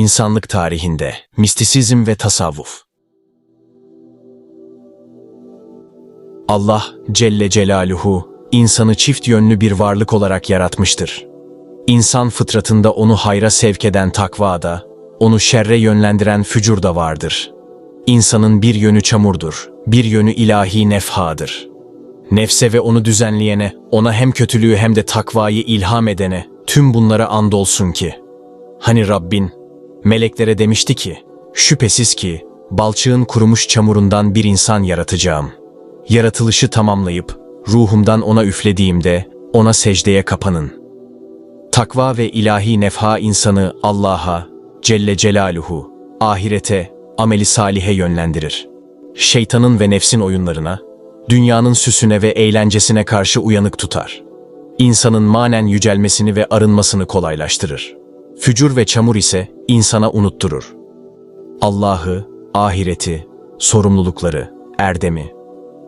İnsanlık tarihinde mistisizm ve tasavvuf. Allah Celle Celaluhu insanı çift yönlü bir varlık olarak yaratmıştır. İnsan fıtratında onu hayra sevk eden takvada, onu şerre yönlendiren fücur da vardır. İnsanın bir yönü çamurdur, bir yönü ilahi nefhadır. Nefse ve onu düzenleyene, ona hem kötülüğü hem de takvayı ilham edene, tüm bunlara andolsun ki. Hani Rabbin, meleklere demişti ki, şüphesiz ki, balçığın kurumuş çamurundan bir insan yaratacağım. Yaratılışı tamamlayıp, ruhumdan ona üflediğimde, ona secdeye kapanın. Takva ve ilahi nefha insanı Allah'a, Celle Celaluhu, ahirete, ameli salihe yönlendirir. Şeytanın ve nefsin oyunlarına, dünyanın süsüne ve eğlencesine karşı uyanık tutar. İnsanın manen yücelmesini ve arınmasını kolaylaştırır. Fücur ve çamur ise insana unutturur. Allah'ı, ahireti, sorumlulukları, erdemi,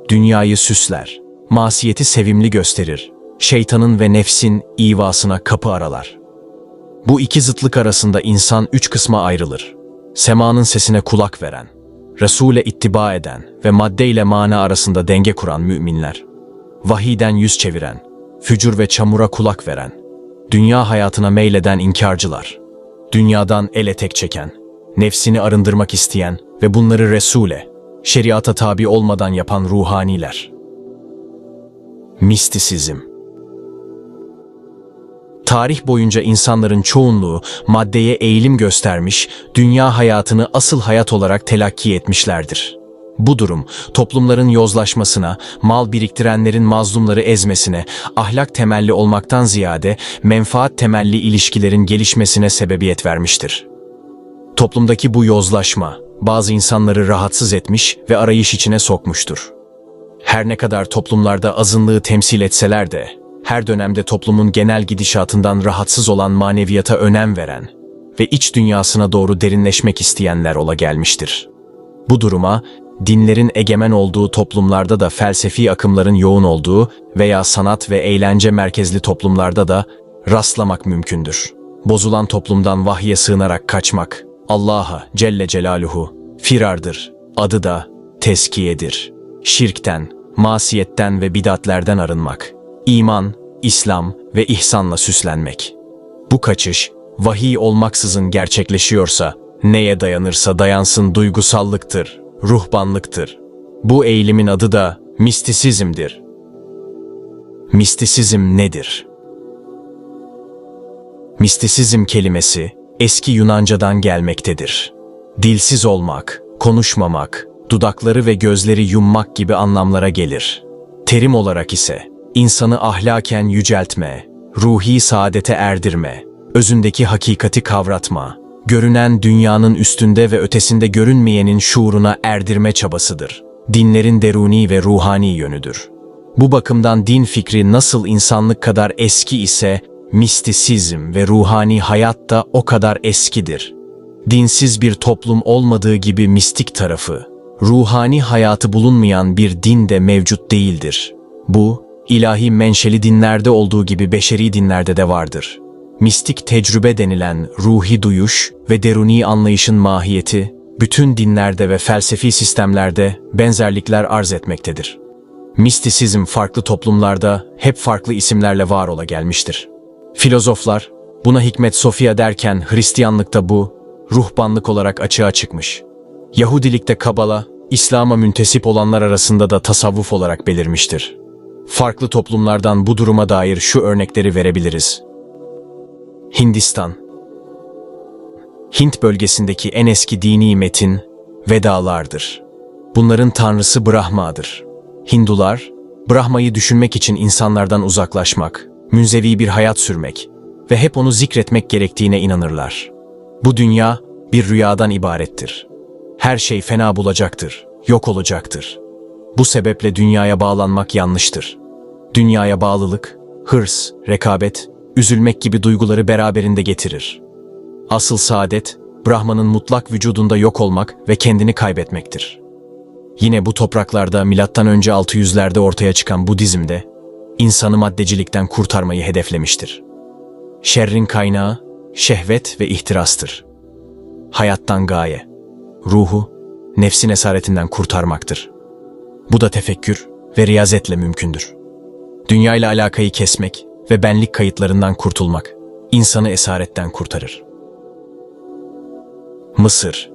dünyayı süsler, masiyeti sevimli gösterir, şeytanın ve nefsin ivasına kapı aralar. Bu iki zıtlık arasında insan üç kısma ayrılır. Semanın sesine kulak veren, Resul'e ittiba eden ve madde ile mana arasında denge kuran müminler, vahiden yüz çeviren, fücur ve çamura kulak veren, dünya hayatına meyleden inkarcılar, dünyadan el etek çeken, nefsini arındırmak isteyen ve bunları Resul'e, şeriata tabi olmadan yapan ruhaniler. Mistisizm Tarih boyunca insanların çoğunluğu maddeye eğilim göstermiş, dünya hayatını asıl hayat olarak telakki etmişlerdir. Bu durum, toplumların yozlaşmasına, mal biriktirenlerin mazlumları ezmesine, ahlak temelli olmaktan ziyade menfaat temelli ilişkilerin gelişmesine sebebiyet vermiştir. Toplumdaki bu yozlaşma, bazı insanları rahatsız etmiş ve arayış içine sokmuştur. Her ne kadar toplumlarda azınlığı temsil etseler de, her dönemde toplumun genel gidişatından rahatsız olan maneviyata önem veren ve iç dünyasına doğru derinleşmek isteyenler ola gelmiştir. Bu duruma, dinlerin egemen olduğu toplumlarda da felsefi akımların yoğun olduğu veya sanat ve eğlence merkezli toplumlarda da rastlamak mümkündür. Bozulan toplumdan vahye sığınarak kaçmak, Allah'a Celle Celaluhu, firardır, adı da teskiyedir. Şirkten, masiyetten ve bidatlerden arınmak, iman, İslam ve ihsanla süslenmek. Bu kaçış, vahiy olmaksızın gerçekleşiyorsa, neye dayanırsa dayansın duygusallıktır, ruhbanlıktır. Bu eğilimin adı da mistisizmdir. Mistisizm nedir? Mistisizm kelimesi eski Yunancadan gelmektedir. Dilsiz olmak, konuşmamak, dudakları ve gözleri yummak gibi anlamlara gelir. Terim olarak ise insanı ahlaken yüceltme, ruhi saadete erdirme, özündeki hakikati kavratma, görünen dünyanın üstünde ve ötesinde görünmeyenin şuuruna erdirme çabasıdır. Dinlerin deruni ve ruhani yönüdür. Bu bakımdan din fikri nasıl insanlık kadar eski ise, mistisizm ve ruhani hayat da o kadar eskidir. Dinsiz bir toplum olmadığı gibi mistik tarafı, ruhani hayatı bulunmayan bir din de mevcut değildir. Bu, ilahi menşeli dinlerde olduğu gibi beşeri dinlerde de vardır. Mistik tecrübe denilen ruhi duyuş ve deruni anlayışın mahiyeti, bütün dinlerde ve felsefi sistemlerde benzerlikler arz etmektedir. Mistisizm farklı toplumlarda hep farklı isimlerle var ola gelmiştir. Filozoflar buna hikmet Sofia derken Hristiyanlıkta bu ruhbanlık olarak açığa çıkmış. Yahudilikte Kabala, İslam'a müntesip olanlar arasında da tasavvuf olarak belirmiştir. Farklı toplumlardan bu duruma dair şu örnekleri verebiliriz. Hindistan Hint bölgesindeki en eski dini metin Vedalardır. Bunların tanrısı Brahma'dır. Hindular, Brahma'yı düşünmek için insanlardan uzaklaşmak, münzevi bir hayat sürmek ve hep onu zikretmek gerektiğine inanırlar. Bu dünya bir rüyadan ibarettir. Her şey fena bulacaktır, yok olacaktır. Bu sebeple dünyaya bağlanmak yanlıştır. Dünyaya bağlılık, hırs, rekabet, üzülmek gibi duyguları beraberinde getirir. Asıl saadet, Brahman'ın mutlak vücudunda yok olmak ve kendini kaybetmektir. Yine bu topraklarda milattan önce 600'lerde ortaya çıkan Budizm'de insanı maddecilikten kurtarmayı hedeflemiştir. Şerrin kaynağı şehvet ve ihtirastır. hayattan gaye. Ruhu, nefsin esaretinden kurtarmaktır. Bu da tefekkür ve riyazetle mümkündür. Dünya ile alakayı kesmek ve benlik kayıtlarından kurtulmak, insanı esaretten kurtarır. Mısır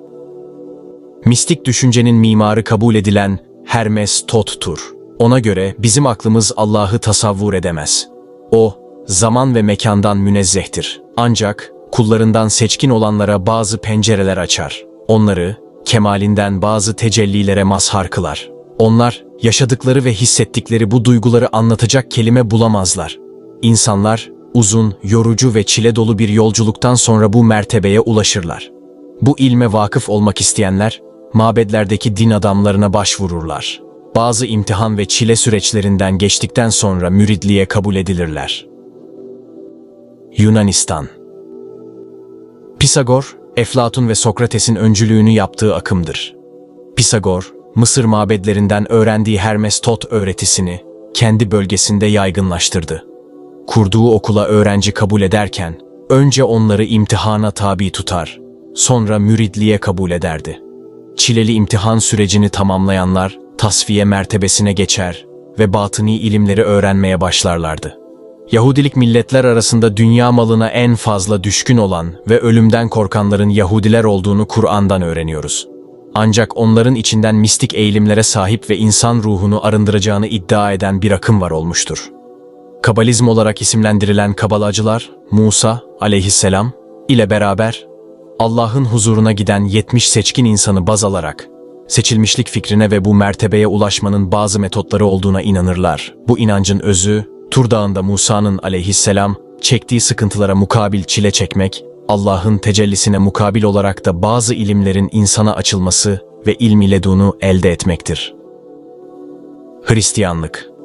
Mistik düşüncenin mimarı kabul edilen Hermes Tot'tur. Ona göre bizim aklımız Allah'ı tasavvur edemez. O, zaman ve mekandan münezzehtir. Ancak kullarından seçkin olanlara bazı pencereler açar. Onları kemalinden bazı tecellilere mazhar kılar. Onlar yaşadıkları ve hissettikleri bu duyguları anlatacak kelime bulamazlar. İnsanlar uzun, yorucu ve çile dolu bir yolculuktan sonra bu mertebeye ulaşırlar. Bu ilme vakıf olmak isteyenler mabedlerdeki din adamlarına başvururlar. Bazı imtihan ve çile süreçlerinden geçtikten sonra müridliğe kabul edilirler. Yunanistan Pisagor, Eflatun ve Sokrates'in öncülüğünü yaptığı akımdır. Pisagor, Mısır mabedlerinden öğrendiği Hermes Tot öğretisini kendi bölgesinde yaygınlaştırdı. Kurduğu okula öğrenci kabul ederken önce onları imtihana tabi tutar, sonra müridliğe kabul ederdi. Çileli imtihan sürecini tamamlayanlar tasfiye mertebesine geçer ve batıni ilimleri öğrenmeye başlarlardı. Yahudilik milletler arasında dünya malına en fazla düşkün olan ve ölümden korkanların Yahudiler olduğunu Kur'an'dan öğreniyoruz. Ancak onların içinden mistik eğilimlere sahip ve insan ruhunu arındıracağını iddia eden bir akım var olmuştur. Kabalizm olarak isimlendirilen kabalacılar, Musa aleyhisselam ile beraber Allah'ın huzuruna giden 70 seçkin insanı baz alarak seçilmişlik fikrine ve bu mertebeye ulaşmanın bazı metotları olduğuna inanırlar. Bu inancın özü, Tur Dağı'nda Musa'nın aleyhisselam çektiği sıkıntılara mukabil çile çekmek, Allah'ın tecellisine mukabil olarak da bazı ilimlerin insana açılması ve ilmi ledunu elde etmektir. Hristiyanlık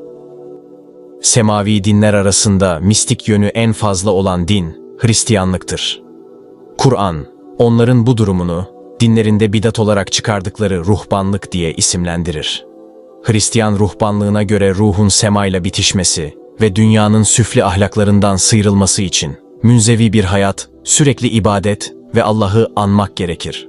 Semavi dinler arasında mistik yönü en fazla olan din, Hristiyanlıktır. Kur'an, onların bu durumunu dinlerinde bidat olarak çıkardıkları ruhbanlık diye isimlendirir. Hristiyan ruhbanlığına göre ruhun semayla bitişmesi ve dünyanın süfli ahlaklarından sıyrılması için münzevi bir hayat, sürekli ibadet ve Allah'ı anmak gerekir.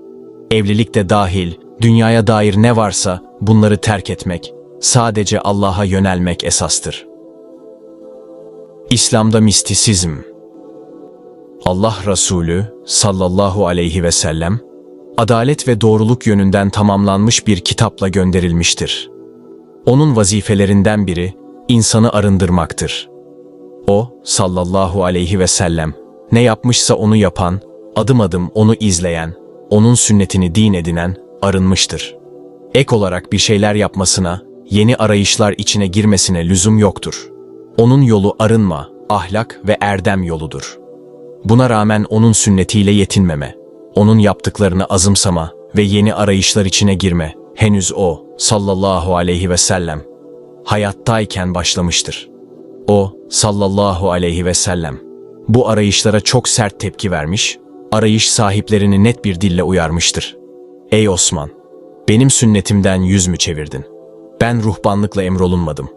Evlilik de dahil, dünyaya dair ne varsa bunları terk etmek, sadece Allah'a yönelmek esastır. İslam'da mistisizm Allah Resulü sallallahu aleyhi ve sellem, adalet ve doğruluk yönünden tamamlanmış bir kitapla gönderilmiştir. Onun vazifelerinden biri, insanı arındırmaktır. O, sallallahu aleyhi ve sellem, ne yapmışsa onu yapan, adım adım onu izleyen, onun sünnetini din edinen, arınmıştır. Ek olarak bir şeyler yapmasına, yeni arayışlar içine girmesine lüzum yoktur. Onun yolu arınma, ahlak ve erdem yoludur. Buna rağmen onun sünnetiyle yetinmeme, onun yaptıklarını azımsama ve yeni arayışlar içine girme, henüz o, sallallahu aleyhi ve sellem, hayattayken başlamıştır. O, sallallahu aleyhi ve sellem, bu arayışlara çok sert tepki vermiş, arayış sahiplerini net bir dille uyarmıştır. Ey Osman! Benim sünnetimden yüz mü çevirdin? Ben ruhbanlıkla emrolunmadım.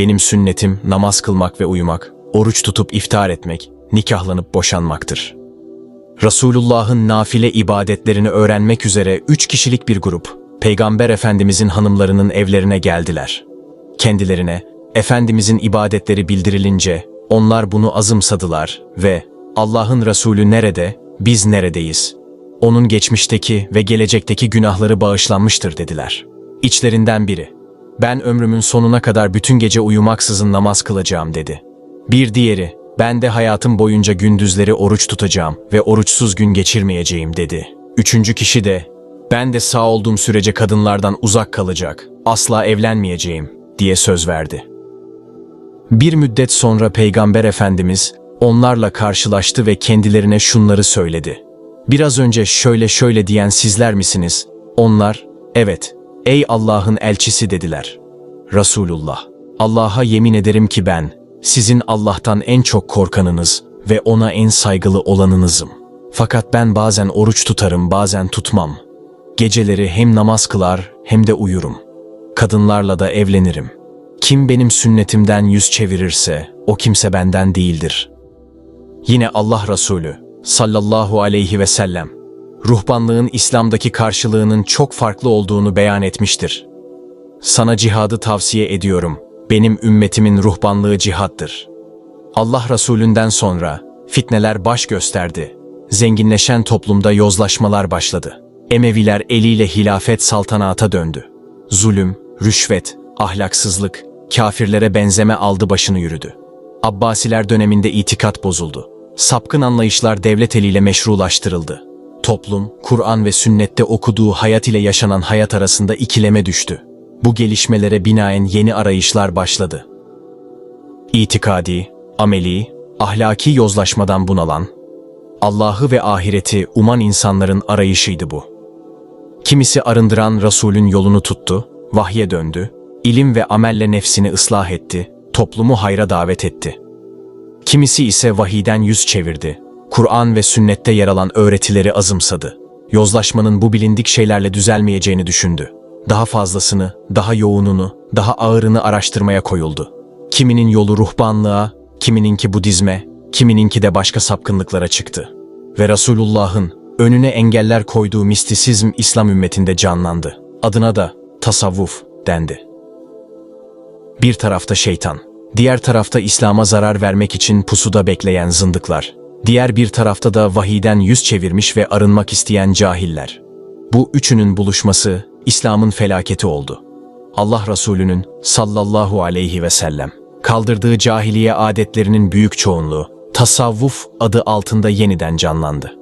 Benim sünnetim namaz kılmak ve uyumak, oruç tutup iftar etmek, nikahlanıp boşanmaktır. Resulullah'ın nafile ibadetlerini öğrenmek üzere üç kişilik bir grup, Peygamber Efendimizin hanımlarının evlerine geldiler. Kendilerine, Efendimizin ibadetleri bildirilince, onlar bunu azımsadılar ve Allah'ın Resulü nerede, biz neredeyiz? Onun geçmişteki ve gelecekteki günahları bağışlanmıştır dediler. İçlerinden biri, ben ömrümün sonuna kadar bütün gece uyumaksızın namaz kılacağım dedi. Bir diğeri, ben de hayatım boyunca gündüzleri oruç tutacağım ve oruçsuz gün geçirmeyeceğim dedi. Üçüncü kişi de, ben de sağ olduğum sürece kadınlardan uzak kalacak, asla evlenmeyeceğim diye söz verdi. Bir müddet sonra Peygamber Efendimiz onlarla karşılaştı ve kendilerine şunları söyledi. Biraz önce şöyle şöyle diyen sizler misiniz? Onlar, evet, ey Allah'ın elçisi dediler. Resulullah, Allah'a yemin ederim ki ben, sizin Allah'tan en çok korkanınız ve ona en saygılı olanınızım. Fakat ben bazen oruç tutarım, bazen tutmam. Geceleri hem namaz kılar hem de uyurum. Kadınlarla da evlenirim. Kim benim sünnetimden yüz çevirirse o kimse benden değildir. Yine Allah Resulü sallallahu aleyhi ve sellem ruhbanlığın İslam'daki karşılığının çok farklı olduğunu beyan etmiştir. Sana cihadı tavsiye ediyorum. Benim ümmetimin ruhbanlığı cihattır. Allah Resulünden sonra fitneler baş gösterdi. Zenginleşen toplumda yozlaşmalar başladı. Emeviler eliyle hilafet saltanata döndü. Zulüm, rüşvet, ahlaksızlık, kafirlere benzeme aldı başını yürüdü. Abbasiler döneminde itikat bozuldu. Sapkın anlayışlar devlet eliyle meşrulaştırıldı. Toplum, Kur'an ve sünnette okuduğu hayat ile yaşanan hayat arasında ikileme düştü. Bu gelişmelere binaen yeni arayışlar başladı. İtikadi, ameli, ahlaki yozlaşmadan bunalan, Allah'ı ve ahireti uman insanların arayışıydı bu. Kimisi arındıran Resulün yolunu tuttu, vahye döndü, ilim ve amelle nefsini ıslah etti, toplumu hayra davet etti. Kimisi ise vahiden yüz çevirdi, Kur'an ve sünnette yer alan öğretileri azımsadı. Yozlaşmanın bu bilindik şeylerle düzelmeyeceğini düşündü. Daha fazlasını, daha yoğununu, daha ağırını araştırmaya koyuldu. Kiminin yolu ruhbanlığa, kimininki Budizme, kimininki de başka sapkınlıklara çıktı. Ve Resulullah'ın önüne engeller koyduğu mistisizm İslam ümmetinde canlandı. Adına da tasavvuf dendi. Bir tarafta şeytan, diğer tarafta İslam'a zarar vermek için pusuda bekleyen zındıklar, diğer bir tarafta da vahiden yüz çevirmiş ve arınmak isteyen cahiller. Bu üçünün buluşması İslam'ın felaketi oldu. Allah Resulü'nün sallallahu aleyhi ve sellem kaldırdığı cahiliye adetlerinin büyük çoğunluğu tasavvuf adı altında yeniden canlandı.